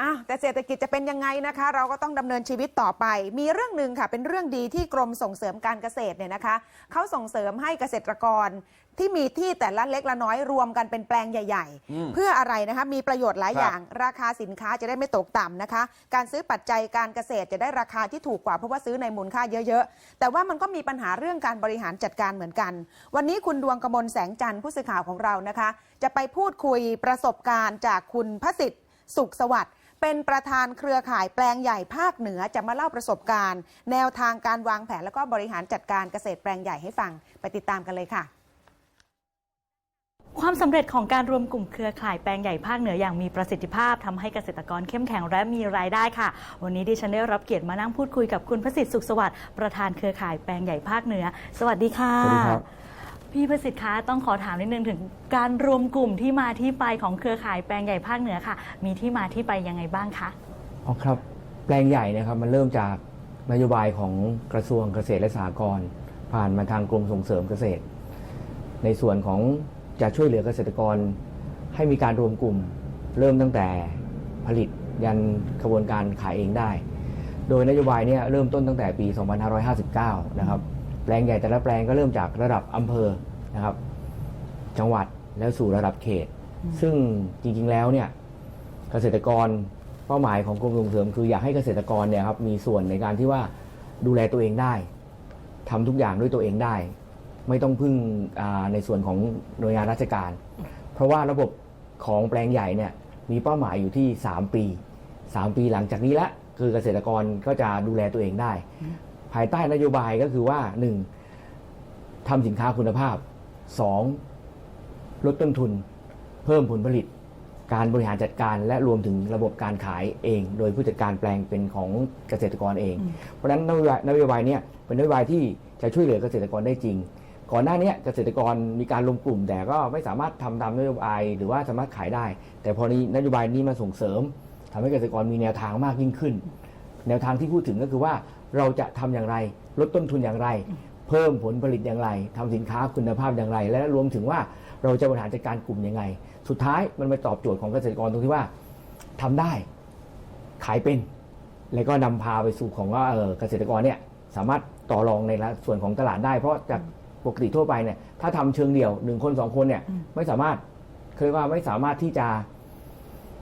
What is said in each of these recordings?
อ้าวแต่เศรษฐกิจจะเป็นยังไงนะคะ เราก็ต้องดำเนินชีวิตต่อไป มีเรื่องหนึ่งค่ะ เป็นเรื่องดีที่กรมส่งเสริมการเกษตรเนี่ยนะคะเขาส่งเสริมให้เกษตรกรที่มีที่แต่ละเล็กละน้อยรวมกันเป็นแปลงใหญ่อืมๆเพื่ออะไรนะคะมีประโยชน์หลายครับอย่าง ราคาสินค้าจะได้ไม่ตกต่ำนะคะ การซื้อปัจจัยการเกษตรจะได้ราคาที่ถูกกว่าเพราะว่าซื้อในมูลค่าเยอะๆ แต่ว่ามันก็มีปัญหาเรื่องการบริหารจัดการเหมือนกัน วันนี้คุณดวงกมลแสงจันทร์ผู้สื่อข่าวของเรานะคะ จะไปพูดคุยประสบการณ์จากคุณพระสิทธิ์สุขสวัสดิ์ เป็นประธานเครือข่ายแปลงใหญ่ภาคเหนือจะมาเล่าประสบการณ์ แนวทางการวางแผนแล้วก็บริหารจัดการเกษตรแปลงใหญ่ให้ฟังไปติดตามกันเลยค่ะความสำเร็จของการรวมกลุ่มเครือข่ายแปลงใหญ่ภาคเหนืออย่างมีประสิทธิภาพทำให้เกษตรกรเข้มแข็งและมีรายได้ค่ะ วันนี้ดิฉันได้รับเกียรติมานั่งพูดคุยกับคุณประสิทธิ์สุขสวัสดิ์ประธานเครือข่ายแปลงใหญ่ภาคเหนือ สวัสดีค่ะสวัสดีครับ พี่ประสิทธิ์คะต้องขอถามนิดนึงถึงการรวมกลุ่มที่มาที่ไปของเครือข่ายแปลงใหญ่ภาคเหนือค่ะ มีที่มาที่ไปยังไงบ้างคะอ๋อครับแปลงใหญ่เนะครับมันเริ่มจากนโยบายของกระทรวงเกษตรและสหกรณ์ผ่านมาทางกรมส่งเสริมเกษตร ในส่วนของจะช่วยเหลือเกษตรกร ให้มีการรวมกลุ่ม เริ่มตั้งแต่ผลิตยันกระบวนการขายเองได้ โดยนโยบายเนี้เริ่มต้นตั้งแต่ปี 2559 นะครับ แปลงใหญ่แต่ละแปลงก็เริ่มจากระดับอำเภอนะครับ จังหวัดแล้วสู่ระดับเขต ซึ่งจริงๆแล้วเนี่ยเกษตรกรเป้าหมายของกรมส่งเสริม คืออยากให้เกษตรกรเนี่ยครับมีส่วนในการที่ว่าดูแลตัวเองได้ทำทุกอย่างด้วยตัวเองได้ ไม่ต้องพึ่งอ่าในส่วนของหน่วยงานราชการ เพราะว่าระบบของแปลงใหญ่เนี่ยมีเป้าหมายอยู่ที่ 3 ปี 3 ปีหลังจากนี้ละคือเกษตรกรก็จะดูแลตัวเองได้ ภายใต้นโยบายก็คือว่า 1. ทำสินค้าคุณภาพ 2. ลดต้นทุน เพิ่มผลผลิต การบริหารจัดการและรวมถึงระบบการขายเอง โดยผู้จัดการแปลงเป็นของเกษตรกรเองอืมเพราะฉะนั้นนโยบายนโยบายเนี้เป็นนโยบายที่จะช่วยเหลือเกษตรกรได้จริง ก่อนหน้านี้เกษตรกรมีการรวมกลุ่ม แต่ก็ไม่สามารถทำตามนโยบาย หรือว่าสามารถขายได้ แต่พอนี้นโยบายนี้มาส่งเสริมทำให้เกษตรกรมีแนวทางมากยิ่งขึ้น แนวทางที่พูดถึงก็คือว่า เราจะทำอย่างไร ลดต้นทุนอย่างไร เพิ่มผลผลิตอย่างไรทำสินค้าคุณภาพอย่างไร และรวมถึงว่าเราจะบริหารจัดการกลุ่มยังไง สุดท้ายมันมาตอบโจทย์ของเกษตรกรตรงที่ว่าทำได้ขายเป็น แล้วก็นำพาไปสู่ของว่าเออเกษตรกรเนี่ยสามารถต่อรองในส่วนของตลาดได้ เพราะจากปกติทั่วไปเนี่ยถ้าทำเชิงเดี่ยวหนึ่งคนสองคนเนี่ยอืมไม่สามารถเคยว่าไม่สามารถที่จะ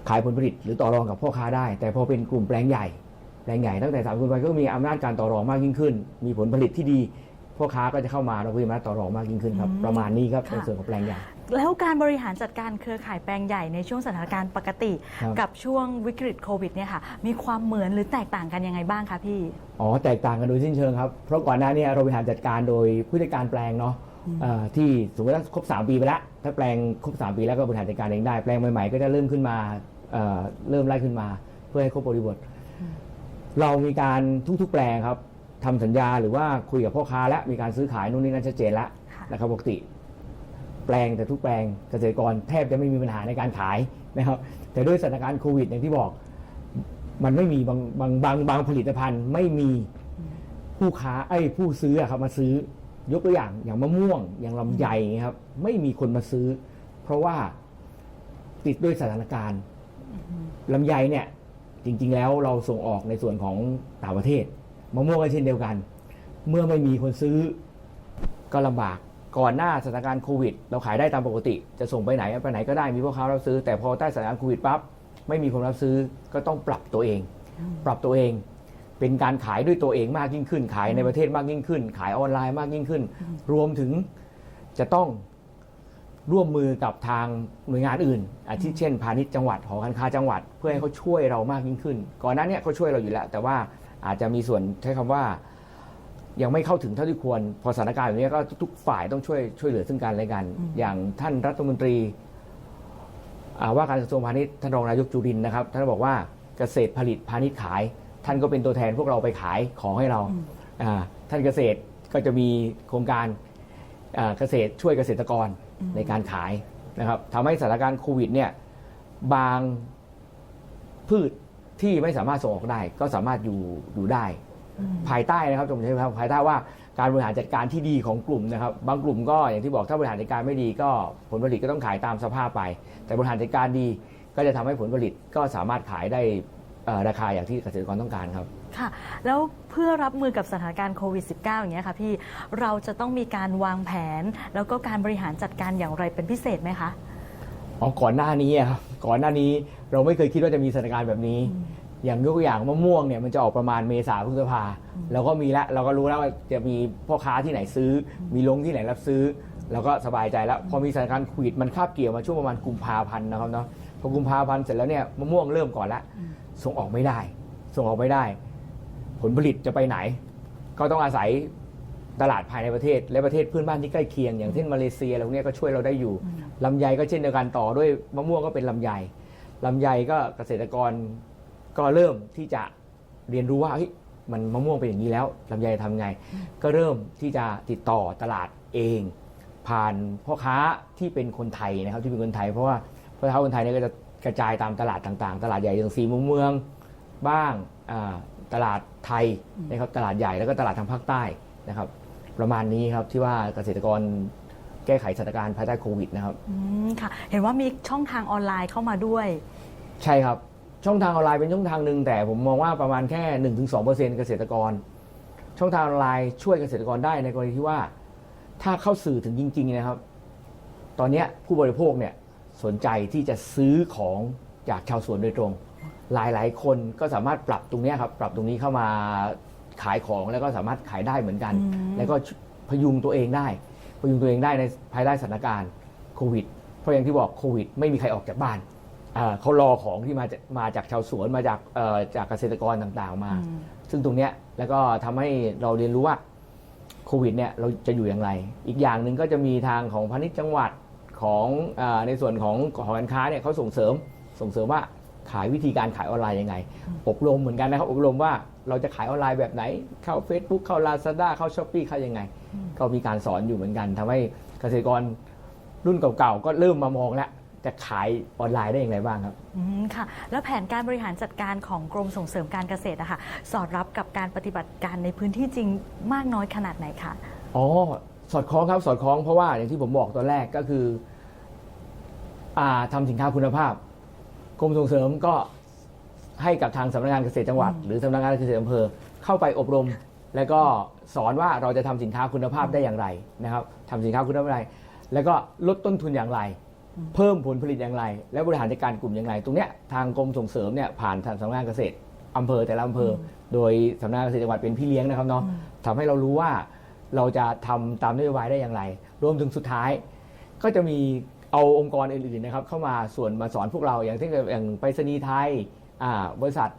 ขายผลผลิตหรือต่อรองกับพ่อค้าได้ แต่พอเป็นกลุ่มแปลงใหญ่ แปลงใหญ่ตั้งแต่สามคนไปก็มีอำนาจการต่อรองมากยิ่งขึ้น มีผลผลิตที่ดีพ่อค้าก็จะเข้ามาเราก็มีอำนาจต่อรองมากยิ่งขึ้นครับอืมประมาณนี้ครับค่ะในส่วนของแปลงใหญ่ แล้วการบริหารจัดการเครือข่ายแปลงใหญ่ในช่วงสถานการณ์ปกติครับกับช่วงวิกฤตโควิดเนี่ยค่ะมีความเหมือนหรือแตกต่างกันยังไงบ้างคะพี่ อ๋อแตกต่างกันโดยสิ้นเชิงครับ เพราะก่อนหน้าเนี้เราบริหารจัดการโดยผู้จัดการแปลงเนาะอืมเอ่อที่สมมติว่าครบ 3 ปีไปแล้วถ้าแปลงครบ 3 ปีแล้วก็บริหารจัดการเองได้แปลงใหม่ๆก็จะเริ่มขึ้นมาเอ่อเริ่มไล่ขึ้นมา เพื่อให้ครบบริบท เรามีการทุกๆแปลงครับทำสัญญาหรือว่าคุยกับพ่อค้าและมีการซื้อขายนู่นนี่นั่นชัดเจนแล้วค่ะนะครับปกติ แปลงแต่ทุกแปลงเกษตรกรแทบจะไม่มีปัญหาในการขายนะครับ แต่ด้วยสถานการณ์โควิดอย่างที่บอก มันไม่มีบางบางบางบางผลิตภัณฑ์ ไม่มีผู้ค้าไอ้ยผู้ซื้ออะครับมาซื้อยกตัวอย่างอย่างมะม่วงอย่างลำไยอย่างเงี้ยครับ ไม่มีคนมาซื้อ เพราะว่าติดด้วยสถานการณ์ลำไยเนี่ย จริง ๆ แล้วเราส่งออกในส่วนของต่างประเทศมะม่วงก็เช่นเดียวกัน เมื่อไม่มีคนซื้อก็ลำบากก่อนหน้าสถานการณ์โควิด เราขายได้ตามปกติ จะส่งไปไหนไปไหนก็ได้มีพ่อค้ารับซื้อ แต่พอใต้สถานการณ์โควิดปั๊บไม่มีคนรับซื้อก็ต้องปรับตัวเอง ปรับตัวเอง เป็นการขายด้วยตัวเองมากยิ่งขึ้น ขายในประเทศมากยิ่งขึ้น ขายออนไลน์มากยิ่งขึ้น รวมถึงจะต้อง ร่วมมือกับทางหน่วยงานอื่น อาทิเช่น พาณิชย์จังหวัดหอการค้าจังหวัด เพื่อให้เขาช่วยเรามากยิ่งขึ้น ก่อนหน้าเนี้เขาช่วยเราอยู่แล้ว แต่ว่าอาจจะมีส่วนใช้คำว่า ยังไม่เข้าถึงเท่าที่ควร พอสถานการณ์แบบนี้ก็ทุกๆฝ่ายต้องช่วยช่วยเหลือซึ่งกันและกันอืมอย่างท่านรัฐมนตรีอ่าว่าการกระทรวงพาณิชย์ท่านรองนายกจุรินทร์นะครับท่านบอกว่าเกษตรผลิตพาณิชย์ขาย ท่านก็เป็นตัวแทนพวกเราไปขายของให้เราอืมอ่าท่านเกษตรก็จะมีโครงการอ่าเกษตรช่วยเกษตรกรอืม ในการขายนะครับทำให้สถานการณ์โควิดเนี่ยบางพืชที่ไม่สามารถส่งออกได้ ก็สามารถอยู่อยู่ได้อืมภายใต้นะครับผมใช้คำว่าภายใต้ว่าการบริหารจัดการที่ดีของกลุ่มนะครับ บางกลุ่มก็อย่างที่บอกถ้าบริหารจัดการไม่ดีก็ผลผลิตก็ต้องขายตามสภาพไป แต่บริหารจัดการดีก็จะทำให้ผลผลิตก็สามารถขายได้เอ่อราคาอย่างที่เกษตรกรต้องการครับ ค่ะ แล้วเพื่อรับมือกับสถานการณ์โควิด -19 อย่างเงี้ยค่ะพี่เราจะต้องมีการวางแผน แล้วก็การบริหารจัดการอย่างไรเป็นพิเศษไหมคะ อ๋อก่อนหน้านี้อะครับก่อนหน้านี้เราไม่เคยคิดว่าจะมีสถานการณ์แบบนี้ อย่างยกตัวอย่างมะม่วงเนี่ยมันจะออกประมาณเมษาพฤษภาเราก็มีแล้วเราก็รู้แล้วว่าจะมีพ่อค้าที่ไหนซื้อ มีลงที่ไหนรับซื้อเราก็สบายใจแล้ว พอมีสถานการณ์โควิดมันคาบเกี่ยวมาช่วงประมาณกุมภาพันธ์นะครับเนาะพอกุมภาพันธ์เสร็จแล้วเนี่ยมะม่วงเริ่มก่อนละส่งออกไม่ได้ ส่งออกไม่ได้ ผลผลิตจะไปไหน ก็ต้องอาศัยตลาดภายในประเทศ และประเทศเพื่อนบ้านที่ใกล้เคียง อย่างเช่นมาเลเซียอะไรพวกเนี้ยก็ช่วยเราได้อยู่ลำไยก็เช่นเดียวกันต่อด้วยมะม่วงก็เป็นลำไยลำไยก็เกษตรกรก็เริ่มที่จะเรียนรู้ว่าเฮ้ยมันมะม่วงเป็นอย่างนี้แล้วลำไยทำไง ก็เริ่มที่จะติดต่อตลาดเอง ผ่านพ่อค้าที่เป็นคนไทยนะครับที่เป็นคนไทย เพราะว่าพ่อค้าคนไทยเนี่ยก็จะกระจายตามตลาดต่างๆ ตลาดใหญ่อย่างสีมุมเมืองบ้างอ่า ตลาดไทยนะครับตลาดใหญ่แล้วก็ตลาดทางภาคใต้นะครับ ประมาณนี้ครับที่ว่าเกษตรกรแก้ไขสถานการณ์ภายใต้โควิดนะครับอืมค่ะ เห็นว่ามีช่องทางออนไลน์เข้ามาด้วย ใช่ครับช่องทางออนไลน์เป็นช่องทางหนึ่งแต่ผมมองว่าประมาณแค่ 1-2%เกษตรกร ช่องทางออนไลน์ช่วยเกษตรกรได้ในกรณีที่ว่า ถ้าเข้าสื่อถึงจริง ๆ นะครับ ตอนเนี้ยผู้บริโภคเนี่ยสนใจที่จะซื้อของจากชาวสวนโดยตรง หลายๆ คนก็สามารถปรับตรงเนี้ยครับ ปรับตรงนี้เข้ามาขายของแล้วก็สามารถขายได้เหมือนกันอืมแล้วก็พยุงตัวเองได้ พยุงตัวเองได้ในภายใต้สถานการณ์โควิด เพราะอย่างที่บอกโควิด ไม่มีใครออกจากบ้านอ่าเขารอของที่มาจากมาจากชาวสวนมาจากเอ่อจากเกษตรกรต่างๆมาอืมซึ่งตรงเนี้ยแล้วก็ทำให้เราเรียนรู้ว่าโควิดเนี่ยเราจะอยู่อย่างไร อีกอย่างหนึ่งก็จะมีทางของพาณิชย์จังหวัดของอาในส่วนของของการค้าเนี่ยเขาส่งเสริมส่งเสริมว่า ขายวิธีการขายออนไลน์ยังไง อบรมเหมือนกันนะครับ อบรมว่าเราจะขายออนไลน์แบบไหน เข้า Facebook เข้า Lazada เข้า s h อ p e e เข้ายังไง ก็มีการสอนอยู่เหมือนกันทำให้เกษตรกรรุ่นเก่าๆ ก็เริ่มมามองแล้ว จะขายออนไลน์ได้อย่างไรบ้างครับอืมค่ะ แล้วแผนการบริหารจัดการของกรมส่งเสริมการเกษตรอะค่ะ สอดรับกับการปฏิบัติการในพื้นที่จริงมากน้อยขนาดไหนคะอ๋อสอดคล้องครับสอดคล้องเพราะว่าอย่างที่ผมบอกตอนแรกก็คืออ่าทำสินค้าคุณภาพ กรมส่งเสริมก็ให้กับทางสำนักงานเกษตรจังหวัด หรือสำนักงานเกษตรอำเภอเข้าไปอบรม แล้วก็สอนว่าเราจะทำสินค้าคุณภาพได้อย่างไรนะครับทำสินค้าคุณภาพอย่างไร แล้วก็ลดต้นทุนอย่างไร เพิ่มผลผลิตอย่างไร และบริหารจัดการกลุ่มอย่างไร ตรงเนี้ยทางกรมส่งเสริมเนี่ยผ่านทางสำนักงานเกษตรอำเภอแต่ละอำเภออโดยสำนักงานเกษตรจังหวัดเป็นพี่เลี้ยงนะครับเนาะทำให้เรารู้ว่าเราจะทำตามนโยบายได้อย่างไร รวมถึงสุดท้ายก็จะมี เอาองค์กรอื่นๆนะครับเข้ามาส่วนมาสอนพวกเราอย่างเช่นอย่างไปรษณีย์ไทยอ่าบริษัท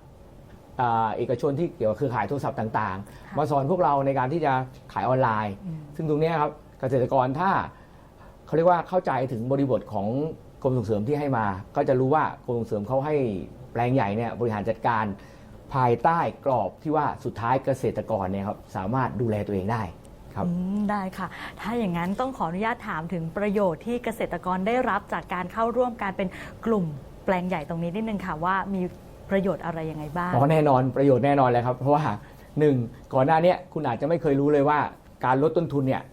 อ่าเอกชนที่เกี่ยวกับเครือข่ายโทรศัพท์ต่างๆ มาสอนพวกเราในการที่จะขายออนไลน์ ซึ่งตรงเนี้ยครับเกษตรกรถ้าเขาเรียกว่าเข้าใจถึงบริบทของกรมส่งเสริมที่ให้มา ก็จะรู้ว่ากรมส่งเสริมเขาให้แปลงใหญ่เนี่ยบริหารจัดการภายใต้กรอบที่ว่าสุดท้ายเกษตรกรเนี่ยครับสามารถดูแลตัวเองได้ ครับอืมได้ค่ะ ถ้าอย่างนั้นต้องขออนุญาตถามถึงประโยชน์ที่เกษตรกรได้รับจากการเข้าร่วมการเป็นกลุ่มแปลงใหญ่ตรงนี้นิดนึงค่ะว่ามีประโยชน์อะไรยังไงบ้างอ๋อแน่นอนประโยชน์แน่นอนเลยครับ เพราะว่าหนึ่งก่อนหน้าเนี้ยคุณอาจจะไม่เคยรู้เลยว่า การลดต้นทุนเนี่ย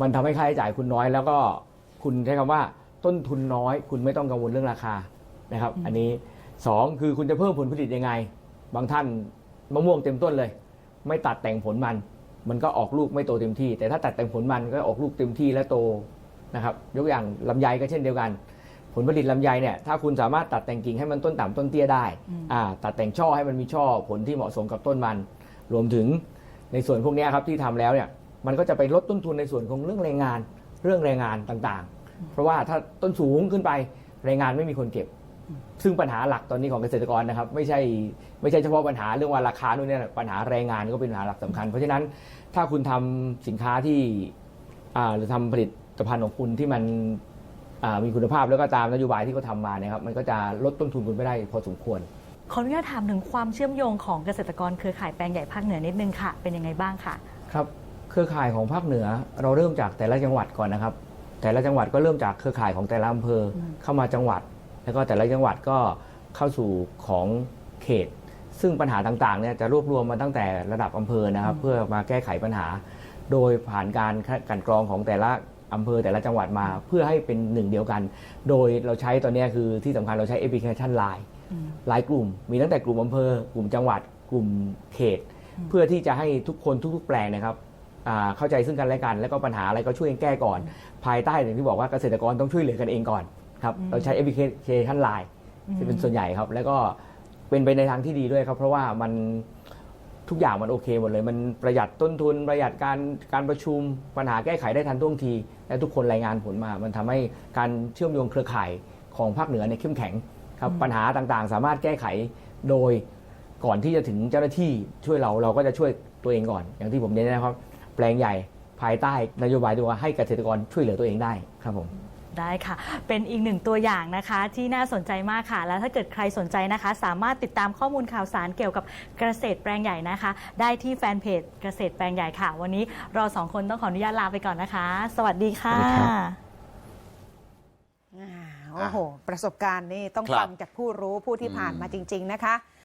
มันทำให้ค่าใช้จ่ายคุณน้อย แล้วก็คุณใช้คำว่าต้นทุนน้อย คุณไม่ต้องกังวลเรื่องราคานะครับ อันนี้สองคือคุณจะเพิ่มผลผลิตยังไง บางท่านมะม่วงเต็มต้นเลย ไม่ตัดแต่งผลมัน มันก็ออกลูกไม่โตเต็มที่ แต่ถ้าตัดแต่งผลมันก็ออกลูกเต็มที่และโตนะครับยกอย่างลำไยก็เช่นเดียวกัน ผลผลิตลำไยเนี่ยถ้าคุณสามารถตัดแต่งกิ่งให้มันต้นต่ำต้นเตี้ยได้อืมอ่าตัดแต่งช่อให้มันมีช่อผลที่เหมาะสมกับต้นมัน รวมถึงในส่วนพวกเนี้ยครับที่ทำแล้วเนี่ยมันก็จะไปลดต้นทุนในส่วนของเรื่องแรงงาน เรื่องแรงงานต่างๆ เพราะว่าถ้าต้นสูงขึ้นไปแรงงานไม่มีคนเก็บ ซึ่งปัญหาหลักตอนนี้ของเกษตรกรนะครับ ไม่ใช่ไม่ใช่เฉพาะปัญหาเรื่องว่าราคานู่นเนี่ยปัญหาแรงงานก็เป็นปัญหาหลักสำคัญ เพราะฉะนั้นถ้าคุณทำสินค้าที่อ่าหรือทำผลิตภัณฑ์ของคุณที่มันอ่ามีคุณภาพแล้วก็ตามนโยบายที่เขาทำมาเนี่ยครับมันก็จะลดต้นทุนคุณไปได้พอสมควรขออนุญาตถามถึงความเชื่อมโยงของเกษตรกรเครือข่ายแปลงใหญ่ภาคเหนือนิดนึงค่ะ เป็นยังไงบ้างค่ะครับเครือข่ายของภาคเหนือเราเริ่มจากแต่ละจังหวัดก่อนนะครับ แต่ละจังหวัดก็เริ่มจากเครือข่ายของแต่ละอำเภออมเข้ามาจังหวัด แล้วก็แต่ละจังหวัดก็เข้าสู่ของเขต ซึ่งปัญหาต่างๆเนี่ยจะรวบรวมมาตั้งแต่ระดับอำเภอนะครับ เพื่อมาแก้ไขปัญหา โดยผ่านการกลันกรองของแต่ละอำเภอแต่ละจังหวัดมาเพื่อให้เป็นหนึ่งเดียวกัน โดยเราใช้ตอนเนี้ยคือที่สำคัญเราใช้แอปพลิเคชันไลน์อืมหลายกลุ่ม มีตั้งแต่กลุ่มอำเภอ กลุ่มจังหวัด กลุ่มเขต เพื่อที่จะให้ทุกคนทุก ๆ แปลงนะครับอ่าเข้าใจซึ่งกันและกัน แล้วก็ปัญหาอะไรก็ช่วยกันแก้ก่อน ภายใต้อย่างที่บอกว่าเกษตรกรต้องช่วยเหลือกันเองก่อน ครับอืมเราใช้แอปพลิเคชันไลน์อืมที่เป็นส่วนใหญ่ครับ แล้วก็เป็นไปในทางที่ดีด้วยครับ เพราะว่ามันทุกอย่างมันโอเคหมดเลย มันประหยัดต้นทุนประหยัดการการประชุมปัญหาแก้ไขได้ทันท่วงที และทุกคนรายงานผลมา มันทำให้การเชื่อมโยงเครือข่ายของภาคเหนือเนี่ยเข้มแข็งครับปัญหาต่างๆ สามารถแก้ไขโดยก่อนที่จะถึงเจ้าหน้าที่ช่วยเราเราก็จะช่วยตัวเองก่อน อย่างที่ผมเน้นนะครับ แปลงใหญ่ภายใต้นโยบายที่ว่าให้เกษตรกรช่วยเหลือตัวเองได้ครับผม ได้ค่ะ เป็นอีกหนึ่งตัวอย่างนะคะที่น่าสนใจมากค่ะ แล้วถ้าเกิดใครสนใจนะคะ สามารถติดตามข้อมูลข่าวสารเกี่ยวกับเกษตรแปลงใหญ่นะคะ ได้ที่แฟนเพจเกษตรแปลงใหญ่ค่ะ วันนี้เราสองคนต้องขออนุญาตลาไปก่อนนะคะ สวัสดีค่ะ สวัสดีครับ อ่าโอ้โห ประสบการณ์นี่ต้องครับ ฟังจากผู้รู้ผู้ที่ผ่านมาจริง ๆ นะคะ